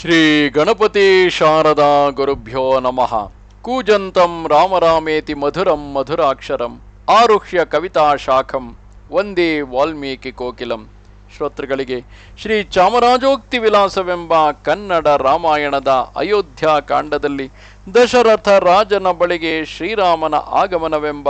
ಶ್ರೀ ಗಣಪತಿ ಶಾರದಾ ಗುರುಭ್ಯೋ ನಮಃ. ಕೂಜಂತಂ ರಾಮರಾಮೇತಿ ಮಧುರಂ ಮಧುರಾಕ್ಷರಂ. ಆರುಹ್ಯ ಕವಿತಾ ಶಾಖಂ. ಒಂದೇ ವಾಲ್ಮೀಕಿ ಕೋಕಿಲಂ. ಶ್ರೋತೃಗಳಿಗೆ ಶ್ರೀ ಚಾಮರಾಜೋಕ್ತಿ ವಿಲಾಸವೆಂಬ ಕನ್ನಡ ರಾಮಾಯಣದ ಅಯೋಧ್ಯ ಕಾಂಡದಲ್ಲಿ ದಶರಥ ರಾಜನ ಬಳಿಗೆ ಶ್ರೀರಾಮನ ಆಗಮನವೆಂಬ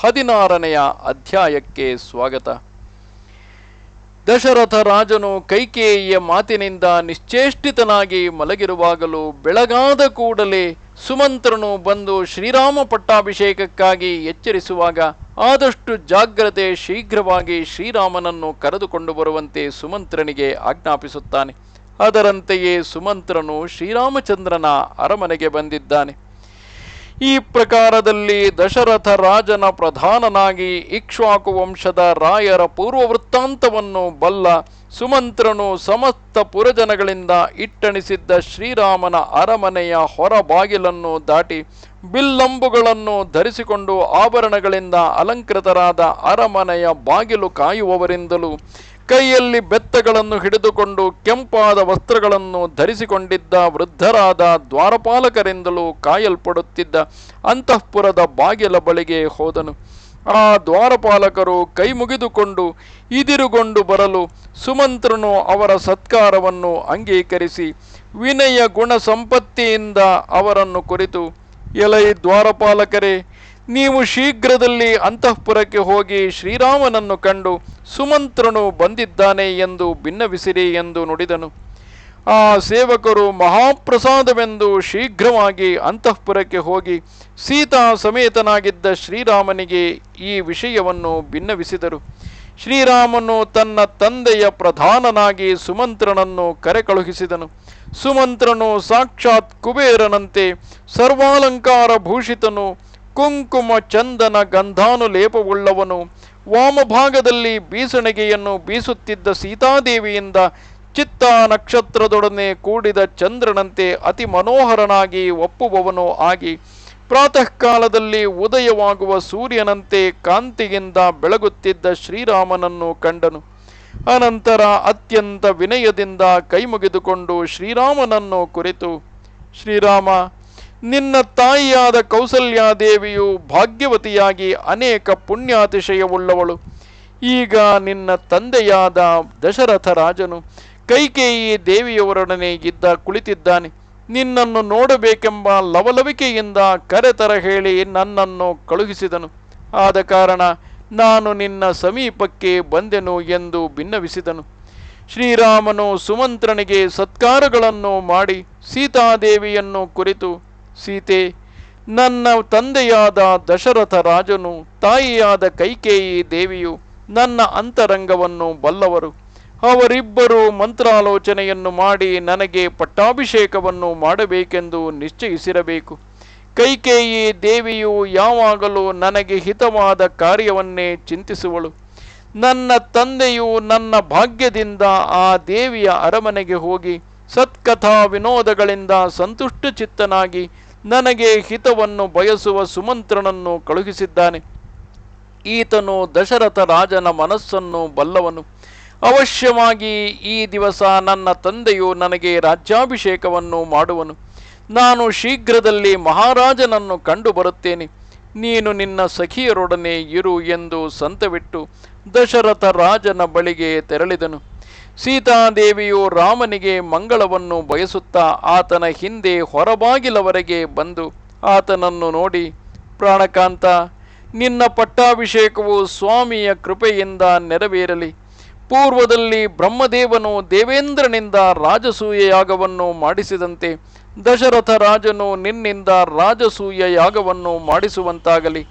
ಹದಿನಾರನೆಯ ಅಧ್ಯಾಯಕ್ಕೆ ಸ್ವಾಗತ. ದಶರಥ ರಾಜನು ಕೈಕೇಯಿಯ ಮಾತಿನಿಂದ ನಿಶ್ಚೇಷ್ಟಿತನಾಗಿ ಮಲಗಿರುವಾಗಲೂ ಬೆಳಗಾದ ಕೂಡಲೇ ಸುಮಂತ್ರನು ಬಂದು ಶ್ರೀರಾಮ ಪಟ್ಟಾಭಿಷೇಕಕ್ಕಾಗಿ ಎಚ್ಚರಿಸುವಾಗ ಆದಷ್ಟು ಜಾಗ್ರತೆ ಶೀಘ್ರವಾಗಿ ಶ್ರೀರಾಮನನ್ನು ಕರೆದುಕೊಂಡು ಬರುವಂತೆ ಸುಮಂತ್ರನಿಗೆ ಆಜ್ಞಾಪಿಸುತ್ತಾನೆ. ಅದರಂತೆಯೇ ಸುಮಂತ್ರನು ಶ್ರೀರಾಮಚಂದ್ರನ ಅರಮನೆಗೆ ಬಂದಿದ್ದಾನೆ. ಈ ಪ್ರಕಾರದಲ್ಲಿ ದಶರಥ ರಾಜನ ಪ್ರಧಾನನಾಗಿ ಇಕ್ಷ್ವಾಕು ವಂಶದ ರಾಯರ ಪೂರ್ವ ವೃತ್ತಾಂತವನ್ನು ಬಲ್ಲ ಸುಮಂತ್ರನು ಸಮಸ್ತ ಪುರಜನಗಳಿಂದ ಇಟ್ಟಣಿಸಿದ್ದ ಶ್ರೀರಾಮನ ಅರಮನೆಯ ಹೊರ ಬಾಗಿಲನ್ನು ದಾಟಿ ಬಿಲ್ಲಂಬುಗಳನ್ನು ಧರಿಸಿಕೊಂಡು ಆಭರಣಗಳಿಂದ ಅಲಂಕೃತರಾದ ಅರಮನೆಯ ಬಾಗಿಲು ಕಾಯುವವರಿಂದಲೂ ಕೈಯಲ್ಲಿ ಬೆತ್ತಗಳನ್ನು ಹಿಡಿದುಕೊಂಡು ಕೆಂಪಾದ ವಸ್ತ್ರಗಳನ್ನು ಧರಿಸಿಕೊಂಡಿದ್ದ ವೃದ್ಧರಾದ ದ್ವಾರಪಾಲಕರಿಂದಲೂ ಕಾಯಲ್ಪಡುತ್ತಿದ್ದ ಅಂತಃಪುರದ ಬಾಗಿಲ ಬಳಿಗೆ ಹೋದನು. ಆ ದ್ವಾರಪಾಲಕರು ಕೈ ಮುಗಿದುಕೊಂಡು ಇದಿರುಗೊಂಡು ಬರಲು ಸುಮಂತ್ರನು ಅವರ ಸತ್ಕಾರವನ್ನು ಅಂಗೀಕರಿಸಿ ವಿನಯ ಗುಣ ಸಂಪತ್ತಿಯಿಂದ ಅವರನ್ನು ಕುರಿತು, ಎಲೈ ದ್ವಾರಪಾಲಕರೇ ನೀವು ಶೀಘ್ರದಲ್ಲಿ ಅಂತಃಪುರಕ್ಕೆ ಹೋಗಿ ಶ್ರೀರಾಮನನ್ನು ಕಂಡು ಸುಮಂತ್ರನು ಬಂದಿದ್ದಾನೆ ಎಂದು ಭಿನ್ನವಿಸಿರಿ ಎಂದು ನುಡಿದನು. ಆ ಸೇವಕರು ಮಹಾಪ್ರಸಾದವೆಂದು ಶೀಘ್ರವಾಗಿ ಅಂತಃಪುರಕ್ಕೆ ಹೋಗಿ ಸೀತಾ ಸಮೇತನಾಗಿದ್ದ ಶ್ರೀರಾಮನಿಗೆ ಈ ವಿಷಯವನ್ನು ಭಿನ್ನವಿಸಿದರು ಶ್ರೀರಾಮನು ತನ್ನ ತಂದೆಯ ಪ್ರಧಾನನಾಗಿ ಸುಮಂತ್ರನನ್ನು ಕರೆಕಳುಹಿಸಿದನು. ಸುಮಂತ್ರನು ಸಾಕ್ಷಾತ್ ಕುಬೇರನಂತೆ ಸರ್ವಾಲಂಕಾರ ಭೂಷಿತನು. ಕುಂಕುಮ ಚಂದನ ಗಂಧಾನುಲೇಪವುಳ್ಳವನು ವಾಮಭಾಗದಲ್ಲಿ ಬೀಸಣಿಗೆಯನ್ನು ಬೀಸುತ್ತಿದ್ದ ಸೀತಾದೇವಿಯಿಂದ ಚಿತ್ತ ನಕ್ಷತ್ರದೊಡನೆ ಕೂಡಿದ ಚಂದ್ರನಂತೆ ಅತಿ ಮನೋಹರನಾಗಿ ಒಪ್ಪುವವನು ಆಗಿ ಪ್ರಾತಃ ಕಾಲದಲ್ಲಿ ಉದಯವಾಗುವ ಸೂರ್ಯನಂತೆ ಕಾಂತಿಯಿಂದ ಬೆಳಗುತ್ತಿದ್ದ ಶ್ರೀರಾಮನನ್ನು ಕಂಡನು. ಅನಂತರ ಅತ್ಯಂತ ವಿನಯದಿಂದ ಕೈಮುಗಿದುಕೊಂಡು ಶ್ರೀರಾಮನನ್ನು ಕುರಿತು, ಶ್ರೀರಾಮ ನಿನ್ನ ತಾಯಿಯಾದ ಕೌಸಲ್ಯಾದೇವಿಯು ಭಾಗ್ಯವತಿಯಾಗಿ ಅನೇಕ ಪುಣ್ಯಾತಿಶಯವುಳ್ಳವಳು. ಈಗ ನಿನ್ನ ತಂದೆಯಾದ ದಶರಥ ರಾಜನು ಕೈಕೇಯಿ ದೇವಿಯವರೊಡನೆ ಇದ್ದ ಕುಳಿತಿದ್ದಾನೆ. ನಿನ್ನನ್ನು ನೋಡಬೇಕೆಂಬ ಲವಲವಿಕೆಯಿಂದ ಕರೆತರ ಹೇಳಿ ನನ್ನನ್ನು ಕಳುಹಿಸಿದನು. ಆದ ಕಾರಣ ನಾನು ನಿನ್ನ ಸಮೀಪಕ್ಕೆ ಬಂದೆನು ಎಂದು ಭಿನ್ನವಿಸಿದನು ಶ್ರೀರಾಮನು ಸುಮಂತ್ರನಿಗೆ ಸತ್ಕಾರಗಳನ್ನು ಮಾಡಿ ಸೀತಾದೇವಿಯನ್ನು ಕುರಿತು ಸೀತೆ, ನನ್ನ ತಂದೆಯಾದ ದಶರಥ ರಾಜನು ತಾಯಿಯಾದ ಕೈಕೇಯಿ ದೇವಿಯು ನನ್ನ ಅಂತರಂಗವನ್ನು ಬಲ್ಲವರು. ಅವರಿಬ್ಬರು ಮಂತ್ರಾಲೋಚನೆಯನ್ನು ಮಾಡಿ ನನಗೆ ಪಟ್ಟಾಭಿಷೇಕವನ್ನು ಮಾಡಬೇಕೆಂದು ನಿಶ್ಚಯಿಸಿರಬೇಕು. ಕೈಕೇಯಿ ದೇವಿಯು ಯಾವಾಗಲೂ ನನಗೆ ಹಿತವಾದ ಕಾರ್ಯವನ್ನೇ ಚಿಂತಿಸುವಳು. ನನ್ನ ತಂದೆಯು ನನ್ನ ಭಾಗ್ಯದಿಂದ ಆ ದೇವಿಯ ಅರಮನೆಗೆ ಹೋಗಿ ಸತ್ಕಥಾ ವಿನೋದಗಳಿಂದ ಸಂತುಷ್ಟ ಚಿತ್ತನಾಗಿ ನನಗೆ ಹಿತವನ್ನು ಬಯಸುವ ಸುಮಂತ್ರನನ್ನು ಕಳುಹಿಸಿದ್ದಾನೆ. ಈತನು ದಶರಥ ರಾಜನ ಮನಸ್ಸನ್ನು ಬಲ್ಲವನು. ಅವಶ್ಯವಾಗಿ ಈ ದಿವಸ ನನ್ನ ತಂದೆಯು ನನಗೆ ರಾಜ್ಯಾಭಿಷೇಕವನ್ನು ಮಾಡುವನು. ನಾನು ಶೀಘ್ರದಲ್ಲಿ ಮಹಾರಾಜನನ್ನು ಕಂಡು ಬರುತ್ತೇನೆ. ನೀನು ನಿನ್ನ ಸಖಿಯರೊಡನೆ ಇರು ಎಂದು ಸಂತವಿಟ್ಟು ದಶರಥ ರಾಜನ ಬಳಿಗೆ ತೆರಳಿದನು. ಸೀತಾದೇವಿಯು ರಾಮನಿಗೆ ಮಂಗಳವನ್ನು ಬಯಸುತ್ತಾ ಆತನ ಹಿಂದೆ ಹೊರಬಾಗಿಲವರೆಗೆ ಬಂದು ಆತನನ್ನು ನೋಡಿ, ಪ್ರಾಣಕಾಂತ, ನಿನ್ನ ಪಟ್ಟಾಭಿಷೇಕವು ಸ್ವಾಮಿಯ ಕೃಪೆಯಿಂದ ನೆರವೇರಲಿ. ಪೂರ್ವದಲ್ಲಿ ಬ್ರಹ್ಮದೇವನು ದೇವೇಂದ್ರನಿಂದ ರಾಜಸೂಯ ಯಾಗವನ್ನು ಮಾಡಿಸಿದಂತೆ ದಶರಥ ರಾಜನು ನಿನ್ನಿಂದ ರಾಜಸೂಯ ಯಾಗವನ್ನು ಮಾಡಿಸುವಂತಾಗಲಿ.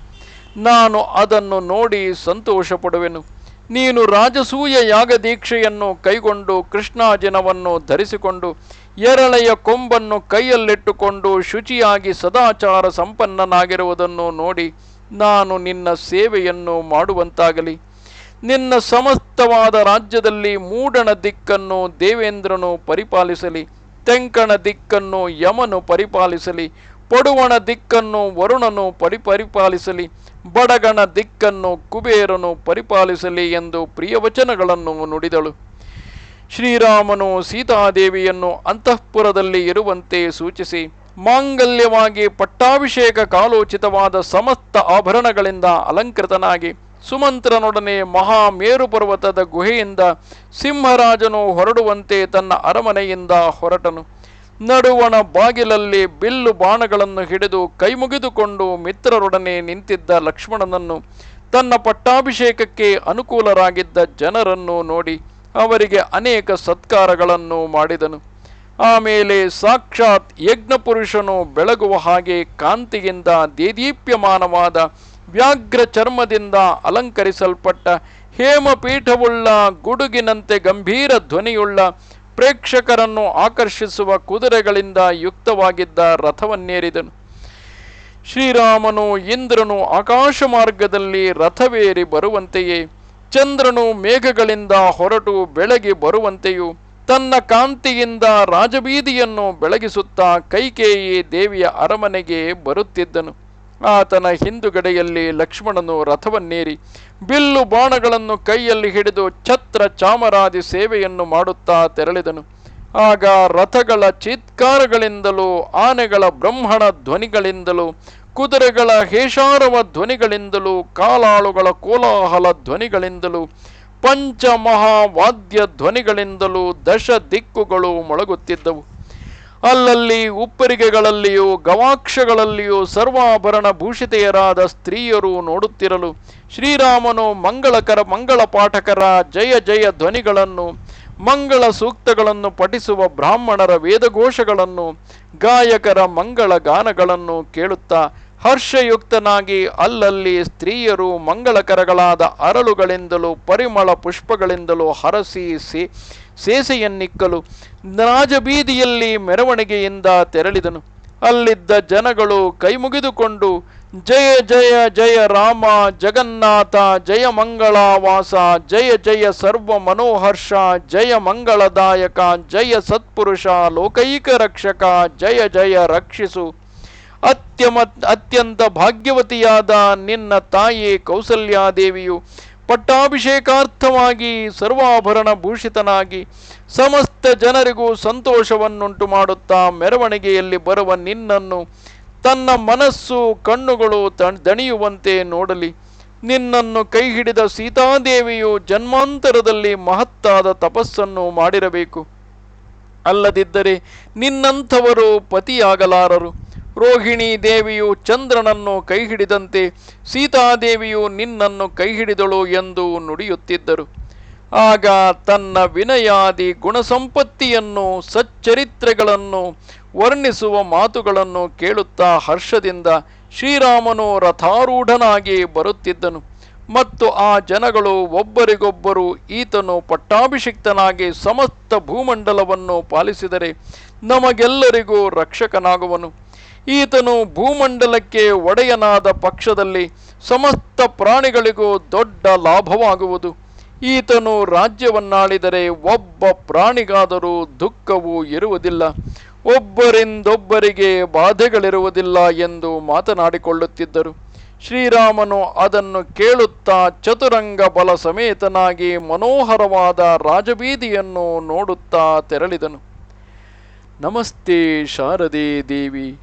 ನಾನು ಅದನ್ನು ನೋಡಿ ಸಂತೋಷಪಡುವೆನು. ನೀನು ರಾಜಸೂಯ ಯಾಗ ದೀಕ್ಷೆಯನ್ನು ಕೈಗೊಂಡು ಕೃಷ್ಣಾಜಿನವನ್ನು ಧರಿಸಿಕೊಂಡು ಎರಳೆಯ ಕೊಂಬನ್ನು ಕೈಯಲ್ಲಿಟ್ಟುಕೊಂಡು ಶುಚಿಯಾಗಿ ಸದಾಚಾರ ಸಂಪನ್ನನಾಗಿರುವುದನ್ನು ನೋಡಿ ನಾನು ನಿನ್ನ ಸೇವೆಯನ್ನು ಮಾಡುವಂತಾಗಲಿ. ನಿನ್ನ ಸಮಸ್ತವಾದ ರಾಜ್ಯದಲ್ಲಿ ಮೂಡಣ ದಿಕ್ಕನ್ನು ದೇವೇಂದ್ರನು ಪರಿಪಾಲಿಸಲಿ, ತೆಂಕಣ ದಿಕ್ಕನ್ನು ಯಮನು ಪರಿಪಾಲಿಸಲಿ ಪಡುವಣ ದಿಕ್ಕನ್ನು ವರುಣನು ಪರಿಪರಿಪಾಲಿಸಲಿ ಬಡಗಣ ದಿಕ್ಕನ್ನು ಕುಬೇರನು ಪರಿಪಾಲಿಸಲಿ ಎಂದು ಪ್ರಿಯವಚನಗಳನ್ನು ನುಡಿದಳು. ಶ್ರೀರಾಮನು ಸೀತಾದೇವಿಯನ್ನು ಅಂತಃಪುರದಲ್ಲಿ ಇರುವಂತೆ ಸೂಚಿಸಿ, ಮಾಂಗಲ್ಯವಾಗಿ ಪಟ್ಟಾಭಿಷೇಕ ಕಾಲೋಚಿತವಾದ ಸಮಸ್ತ ಆಭರಣಗಳಿಂದ ಅಲಂಕೃತನಾಗಿ, ಸುಮಂತ್ರನೊಡನೆ ಮಹಾಮೇರು ಪರ್ವತದ ಗುಹೆಯಿಂದ ಸಿಂಹರಾಜನು ಹೊರಡುವಂತೆ ತನ್ನ ಅರಮನೆಯಿಂದ ಹೊರಟನು. ನಡುವಣ ಬಾಗಿಲಲ್ಲಿ ಬಿಲ್ಲು ಬಾಣಗಳನ್ನು ಹಿಡಿದು ಕೈಮುಗಿದುಕೊಂಡು ಮಿತ್ರರೊಡನೆ ನಿಂತಿದ್ದ ಲಕ್ಷ್ಮಣನನ್ನು ತನ್ನ ಪಟ್ಟಾಭಿಷೇಕಕ್ಕೆ ಅನುಕೂಲರಾಗಿದ್ದ ಜನರನ್ನು ನೋಡಿ ಅವರಿಗೆ ಅನೇಕ ಸತ್ಕಾರಗಳನ್ನು ಮಾಡಿದನು. ಆಮೇಲೆ ಸಾಕ್ಷಾತ್ ಯಜ್ಞಪುರುಷನು ಬೆಳಗುವ ಹಾಗೆ ಕಾಂತಿಯಿಂದ ದೇದೀಪ್ಯಮಾನವಾದ ವ್ಯಾಘ್ರ ಚರ್ಮದಿಂದ ಅಲಂಕರಿಸಲ್ಪಟ್ಟ ಹೇಮಪೀಠವುಳ್ಳ ಗುಡುಗಿನಂತೆ ಗಂಭೀರ ಧ್ವನಿಯುಳ್ಳ ಪ್ರೇಕ್ಷಕರನ್ನು ಆಕರ್ಷಿಸುವ ಕುದುರೆಗಳಿಂದ ಯುಕ್ತವಾಗಿದ್ದ ರಥವನ್ನೇರಿದನು. ಶ್ರೀರಾಮನು ಇಂದ್ರನು ಆಕಾಶ ಮಾರ್ಗದಲ್ಲಿ ರಥವೇರಿ ಬರುವಂತೆಯೇ, ಚಂದ್ರನು ಮೇಘಗಳಿಂದ ಹೊರಟು ಬೆಳಗಿ ಬರುವಂತೆಯೂ, ತನ್ನ ಕಾಂತಿಯಿಂದ ರಾಜಬೀದಿಯನ್ನು ಬೆಳಗಿಸುತ್ತಾ ಕೈಕೇಯಿ ದೇವಿಯ ಅರಮನೆಗೆ ಬರುತ್ತಿದ್ದನು. ಆತನ ಹಿಂದುಗಡೆಯಲ್ಲಿ ಲಕ್ಷ್ಮಣನು ರಥವನ್ನೇರಿ ಬಿಲ್ಲು ಬಾಣಗಳನ್ನು ಕೈಯಲ್ಲಿ ಹಿಡಿದು ಛತ್ರ ಚಾಮರಾದಿ ಸೇವೆಯನ್ನು ಮಾಡುತ್ತಾ ತೆರಳಿದನು. ಆಗ ರಥಗಳ ಚೀತ್ಕಾರಗಳಿಂದಲೂ, ಆನೆಗಳ ಬ್ರಹ್ಮಣ ಧ್ವನಿಗಳಿಂದಲೂ, ಕುದುರೆಗಳ ಹೇಷಾರವ ಧ್ವನಿಗಳಿಂದಲೂ, ಕಾಲಾಳುಗಳ ಕೋಲಾಹಲ ಧ್ವನಿಗಳಿಂದಲೂ, ಪಂಚಮಹಾವಾದ್ಯ ಧ್ವನಿಗಳಿಂದಲೂ ದಶ ದಿಕ್ಕುಗಳು ಮೊಳಗುತ್ತಿದ್ದವು. ಅಲ್ಲಲ್ಲಿ ಉಪ್ಪರಿಗೆಗಳಲ್ಲಿಯೂ, ಗವಾಕ್ಷಗಳಲ್ಲಿಯೂ ಸರ್ವಾಭರಣ ಭೂಷಿತೆಯರಾದ ಸ್ತ್ರೀಯರು ನೋಡುತ್ತಿರಲು ಶ್ರೀರಾಮನು ಮಂಗಳಕರ, ಮಂಗಳ ಪಾಠಕರ ಜಯ ಜಯ ಧ್ವನಿಗಳನ್ನು, ಮಂಗಳ ಸೂಕ್ತಗಳನ್ನು ಪಠಿಸುವ ಬ್ರಾಹ್ಮಣರ ವೇದಘೋಷಗಳನ್ನು, ಗಾಯಕರ ಮಂಗಳ ಗಾನಗಳನ್ನು ಕೇಳುತ್ತಾ ಹರ್ಷಯುಕ್ತನಾಗಿ ಅಲ್ಲಲ್ಲಿ ಸ್ತ್ರೀಯರು ಮಂಗಳಕರಗಳಾದ ಅರಳುಗಳಿಂದಲೂ ಪರಿಮಳ ಪುಷ್ಪಗಳಿಂದಲೂ ಹರಸಿ ಸೇ ಸೇಸೆಯನ್ನಿಕ್ಕಲು ರಾಜಬೀದಿಯಲ್ಲಿ ಮೆರವಣಿಗೆಯಿಂದ ತೆರಳಿದನು. ಅಲ್ಲಿದ್ದ ಜನಗಳು ಕೈಮುಗಿದುಕೊಂಡು, ಜಯ ಜಯ ಜಯ ರಾಮ, ಜಗನ್ನಾಥ, ಜಯ ಮಂಗಳಾವಾಸ, ಜಯ ಜಯ ಸರ್ವ ಮನೋಹರ್ಷ ಜಯ ಮಂಗಳದಾಯಕ, ಜಯ ಸತ್ಪುರುಷ, ಲೋಕೈಕ ರಕ್ಷಕ, ಜಯ ಜಯ ರಕ್ಷಿಸು ಅತ್ಯಮ ಅತ್ಯಂತ ಭಾಗ್ಯವತಿಯಾದ ನಿನ್ನ ತಾಯಿ ಕೌಸಲ್ಯಾದೇವಿಯು ಪಟ್ಟಾಭಿಷೇಕಾರ್ಥವಾಗಿ ಸರ್ವಾಭರಣ ಭೂಷಿತನಾಗಿ ಸಮಸ್ತ ಜನರಿಗೂ ಸಂತೋಷವನ್ನುಂಟು ಮಾಡುತ್ತಾ ಮೆರವಣಿಗೆಯಲ್ಲಿ ಬರುವ ನಿನ್ನನ್ನು ತನ್ನ ಮನಸ್ಸು ಕಣ್ಣುಗಳು ದಣಿಯುವಂತೆ ನೋಡಲಿ. ನಿನ್ನನ್ನು ಕೈ ಹಿಡಿದ ಸೀತಾದೇವಿಯು ಜನ್ಮಾಂತರದಲ್ಲಿ ಮಹತ್ತಾದ ತಪಸ್ಸನ್ನು ಮಾಡಿರಬೇಕು. ಅಲ್ಲದಿದ್ದರೆ ನಿನ್ನಂಥವರು ಪತಿಯಾಗಲಾರರು. ರೋಹಿಣಿ ದೇವಿಯು ಚಂದ್ರನನ್ನು ಕೈ ಹಿಡಿದಂತೆ ಸೀತಾದೇವಿಯು ನಿನ್ನನ್ನು ಕೈ ಹಿಡಿದಳು ಎಂದು ನುಡಿಯುತ್ತಿದ್ದರು. ಆಗ ತನ್ನ ವಿನಯಾದಿ ಗುಣಸಂಪತ್ತಿಯನ್ನು, ಸಚ್ಚರಿತ್ರೆಗಳನ್ನು ವರ್ಣಿಸುವ ಮಾತುಗಳನ್ನು ಕೇಳುತ್ತಾ ಹರ್ಷದಿಂದ ಶ್ರೀರಾಮನು ರಥಾರೂಢನಾಗಿ ಬರುತ್ತಿದ್ದನು. ಮತ್ತು ಆ ಜನಗಳು ಒಬ್ಬರಿಗೊಬ್ಬರು ಈತನು ಪಟ್ಟಾಭಿಷಿಕ್ತನಾಗಿ ಸಮಸ್ತ ಭೂಮಂಡಲವನ್ನು ಪಾಲಿಸಿದರೆ ನಮಗೆಲ್ಲರಿಗೂ ರಕ್ಷಕನಾಗುವನು. ಈತನು ಭೂಮಂಡಲಕ್ಕೆ ಒಡೆಯನಾದ ಪಕ್ಷದಲ್ಲಿ ಸಮಸ್ತ ಪ್ರಾಣಿಗಳಿಗೂ ದೊಡ್ಡ ಲಾಭವಾಗುವುದು. ಈತನು ರಾಜ್ಯವನ್ನಾಳಿದರೆ ಒಬ್ಬ ಪ್ರಾಣಿಗಾದರೂ ದುಃಖವು ಇರುವುದಿಲ್ಲ. ಒಬ್ಬರಿಂದೊಬ್ಬರಿಗೆ ಬಾಧೆಗಳಿರುವುದಿಲ್ಲ ಎಂದು ಮಾತನಾಡಿಕೊಳ್ಳುತ್ತಿದ್ದರು. ಶ್ರೀರಾಮನು ಅದನ್ನು ಕೇಳುತ್ತಾ ಚತುರಂಗ ಬಲ ಸಮೇತನಾಗಿ ಮನೋಹರವಾದ ರಾಜಬೀದಿಯನ್ನು ನೋಡುತ್ತಾ ತೆರಳಿದನು. ನಮಸ್ತೆ ಶಾರದೆ ದೇವಿ.